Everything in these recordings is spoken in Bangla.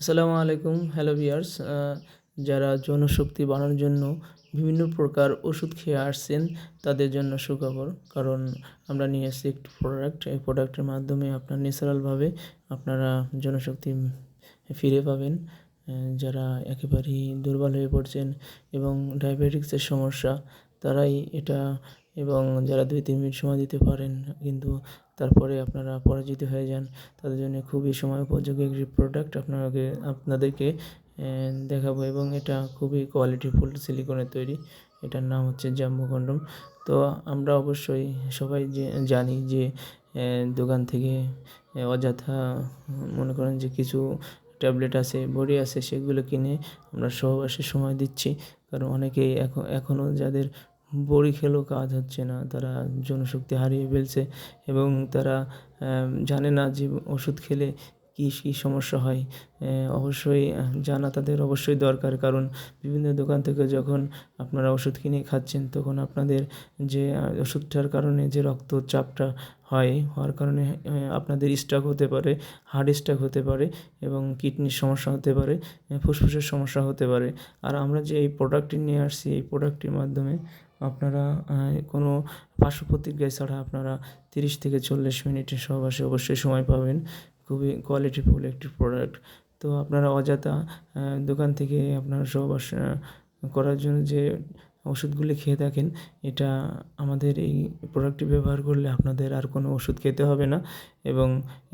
আসসালামু আলাইকুম, হ্যালো ভিয়ার্স যারা যৌনশক্তি বাড়ানোর জন্য বিভিন্ন প্রকার ওষুধ খেয়ে আসছেন, তাদের জন্য সুখবর। কারণ আমরা নিয়ে এসেছি একটি প্রোডাক্ট এই প্রোডাক্টের মাধ্যমে আপনার ন্যাচারালভাবে আপনারা জনশক্তি ফিরে পাবেন। যারা একেবারেই দুর্বল হয়ে পড়ছেন এবং ডায়াবেটিক্সের সমস্যা, তারাই এটা এবং যারা দুই তিন মিনিট সময় দিতে পারেন, কিন্তু তারপরে আপনারা পরাজিত হয়ে যান, তাদের জন্য খুবই সময় উপযোগী একটি প্রোডাক্ট আপনাকে, আপনাদেরকে দেখাবো এবং এটা খুবই কোয়ালিটিফুল সিলিকনের তৈরি। এটার নাম হচ্ছে জাম্বো কন্ডম তো আমরা অবশ্যই সবাই যে, জানি যে দোকান থেকে অযথা, মনে করেন যে কিছু ট্যাবলেট আছে, বড়ি আছে, সেগুলো কিনে আমরা সহবাসে সময় দিচ্ছি। কারণ অনেকেই এখন এখনও যাদের বড়ি খেলেও কাজ হচ্ছে না। তারা জনশক্তি হারিয়ে ফেলছে এবং তারা জানে না যে ওষুধ খেলে কী কী সমস্যা হয়। অবশ্যই জানা তাদের অবশ্যই দরকার। কারণ বিভিন্ন দোকান থেকে যখন আপনারা ওষুধ কিনে খাচ্ছেন, তখন আপনাদের যে ওষুধটার কারণে যে রক্তচাপটা হয়, হওয়ার কারণে আপনাদের স্ট্রোক হতে পারে হার্ট স্ট্রোক হতে পারে এবং কিডনির সমস্যা হতে পারে ফুসফুসের সমস্যা হতে পারে। আর আমরা যে এই প্রোডাক্টটি নিয়ে আসছি, এই প্রোডাক্টটির মাধ্যমে আপনারা কোনো পার্শ্ব প্রতিক্রিয়া ছাড়া আপনারা তিরিশ থেকে চল্লিশ মিনিটের সহবাসে অবশ্যই সময় পাবেন। খুবই কোয়ালিটিফুল একটি প্রোডাক্ট তো আপনারা অযথা দোকান থেকে আপনারা সহবাস করার জন্য যে ওষুধগুলি খেয়ে থাকেন, এটা আমাদের এই প্রোডাক্টটি ব্যবহার করলে আপনাদের আর কোনো ওষুধ খেতে হবে না এবং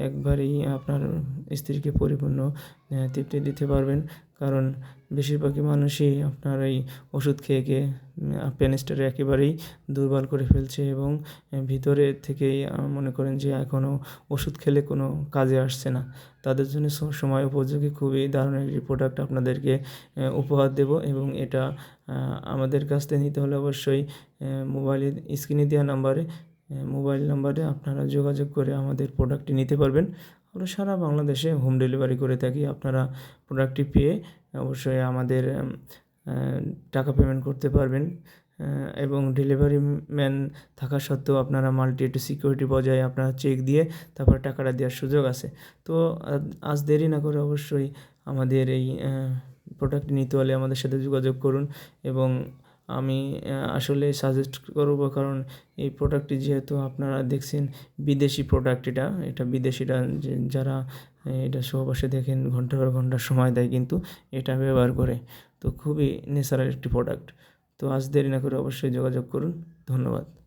একবারেই আপনার স্ত্রীকে পরিপূর্ণ তৃপ্তি দিতে পারবেন। কারণ বেশিরভাগই মানুষই আপনার এই ওষুধ খেয়ে খেয়ে পেনিসটারে একেবারেই দুর্বল করে ফেলছে এবং ভিতরে থেকেই মনে করেন যে এখনও ওষুধ খেলে কোনো কাজে আসছে না। তাদের জন্য সময় উপযোগী খুবই দারুণ একটি প্রোডাক্ট আপনাদেরকে উপহার দেব এবং এটা আমাদের কাছ থেকে নিতে হলে অবশ্যই মোবাইলের স্ক্রিনে দেওয়া নাম্বারে মোবাইল নাম্বারে আপনারা যোগাযোগ করে আমাদের প্রোডাক্টটি নিতে পারবেন। আমরা সারা বাংলাদেশে হোম ডেলিভারি করে থাকি। আপনারা প্রোডাক্টটি পেয়ে অবশ্যই আমাদের টাকা পেমেন্ট করতে পারবেন। এবং ডেলিভারি ম্যান থাকা সত্ত্বেও আপনারা মাল্টি একটু সিকিউরিটি বজায় আপনারা চেক দিয়ে তারপর টাকাটা দেওয়ার সুযোগ আছে। তো, আজ- দেরি না করে অবশ্যই আমাদের এই প্রোডাক্ট নিতে হলে আমাদের সাথে যোগাযোগ করুন এবং আমি আসলে সাজেস্ট করব। কারণ এই প্রোডাক্টটি যেহেতু আপনারা দেখছেন বিদেশি প্রোডাক্ট এটা এটা বিদেশিরা যারা এটা সহবাসে দেখেন ঘণ্টার পর ঘণ্টা সময় দেয় কিন্তু এটা ব্যবহার করে। তো খুবই ন্যাচারাল একটি প্রোডাক্ট তো আজ দেরি না করে অবশ্যই যোগাযোগ করুন। ধন্যবাদ।